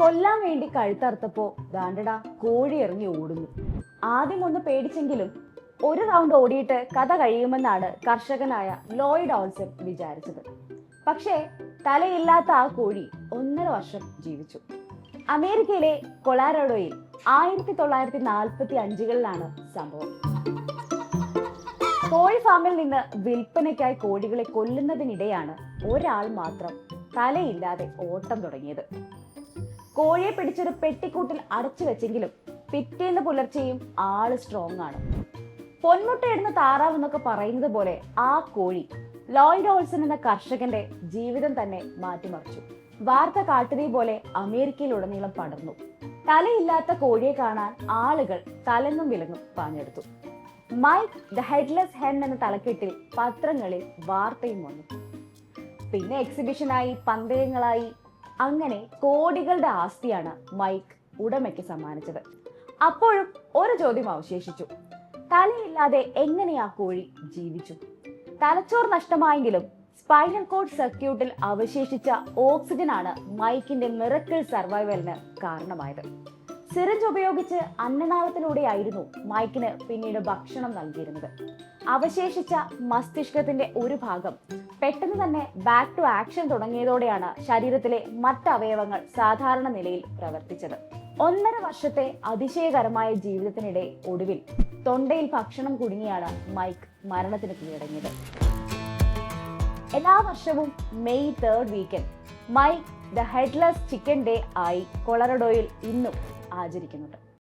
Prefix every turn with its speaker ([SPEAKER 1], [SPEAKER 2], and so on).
[SPEAKER 1] കൊല്ലാൻ വേണ്ടി കഴുത്തറുത്തപ്പോ ദാണ്ടടാ കോഴി ഇറങ്ങി ഓടുന്നു. ആദ്യം ഒന്ന് പേടിച്ചെങ്കിലും ഒരു റൗണ്ട് ഓടിയിട്ട് കഥ കഴിയുമെന്നാണ് കർഷകനായ ലോയിഡ് ഓൾസൺ വിചാരിച്ചത്. പക്ഷേ തലയില്ലാത്ത ആ കോഴി ഒന്നര വർഷം ജീവിച്ചു. അമേരിക്കയിലെ കൊളാരോഡോയിൽ ആയിരത്തി തൊള്ളായിരത്തി നാൽപ്പത്തി അഞ്ചുകളിലാണ് സംഭവം. കോഴി ഫാമിൽ നിന്ന് വിൽപ്പനയ്ക്കായി കോഴികളെ കൊല്ലുന്നതിനിടെയാണ് ഒരാൾ മാത്രം തലയില്ലാതെ ഓട്ടം തുടങ്ങിയത്. കോഴിയെ പിടിച്ചൊരു പെട്ടിക്കൂട്ടിൽ അടച്ചു വെച്ചെങ്കിലും പിറ്റേന്ന് പുലർച്ചെയും ആൾ സ്ട്രോങ് ആണ്. പൊന്മുട്ടയിടുന്ന താറാവ് എന്നൊക്കെ പറയുന്നത് പോലെ ആ കോഴി ലോയിഡ് ഓൾസൺ എന്ന കർഷകന്റെ ജീവിതം തന്നെ മാറ്റിമറിച്ചു. വാർത്ത കാട്ടുതീ പോലെ അമേരിക്കയിലുടനീളം പടർന്നു. തലയില്ലാത്ത കോഴിയെ കാണാൻ ആളുകൾ തലങ്ങും വിലങ്ങും പാഞ്ഞെടുത്തു. മൈക്ക് ദ ഹെഡ്ലെസ് ഹെൻ എന്ന തലക്കെട്ടിൽ പത്രങ്ങളിൽ വാർത്തയും വന്നു. പിന്നെ എക്സിബിഷനായി പന്തയങ്ങളായി അങ്ങനെ കോടികളുടെ ആസ്തിയാണ് മൈക്ക് ഉടമയ്ക്ക് സമ്മാനിച്ചത്. അപ്പോഴും ഒരു ചോദ്യം അവശേഷിച്ചു. തലയില്ലാതെ എങ്ങനെയാ കോഴി ജീവിച്ചു? തലച്ചോർ നഷ്ടമായെങ്കിലും സ്പൈനൽ കോഡ് സർക്യൂട്ടിൽ അവശേഷിച്ച ഓക്സിജൻ ആണ് മൈക്കിന്റെ മിറക്കിൾ സർവൈവലിന് കാരണമായത്. സിറിഞ്ച് ഉപയോഗിച്ച് അന്നനാളത്തിലൂടെയായിരുന്നു മൈക്കിന് പിന്നീട് ഭക്ഷണം നൽകിയിരുന്നത്. അവശേഷിച്ച മസ്തിഷ്കത്തിന്റെ ഒരു ഭാഗം. പെട്ടെന്ന് തന്നെ ബാക്ക് ടു ആക്ഷൻ തുടങ്ങിയതോടെയാണ് ശരീരത്തിലെ മറ്റവയവങ്ങൾ സാധാരണ നിലയിൽ പ്രവർത്തിച്ചത്. ഒന്നര വർഷത്തെ അതിശയകരമായ ജീവിതത്തിനിടെ ഒടുവിൽ തൊണ്ടയിൽ ഭക്ഷണം കുടുങ്ങിയാണ് മൈക്ക് മരണത്തിന് കീഴടങ്ങിയത്. എല്ലാ വർഷവും May third weekend Mike the headless chicken day ആയി കൊളറഡോയിൽ ഇന്നും ആചരിക്കുന്നുണ്ട്.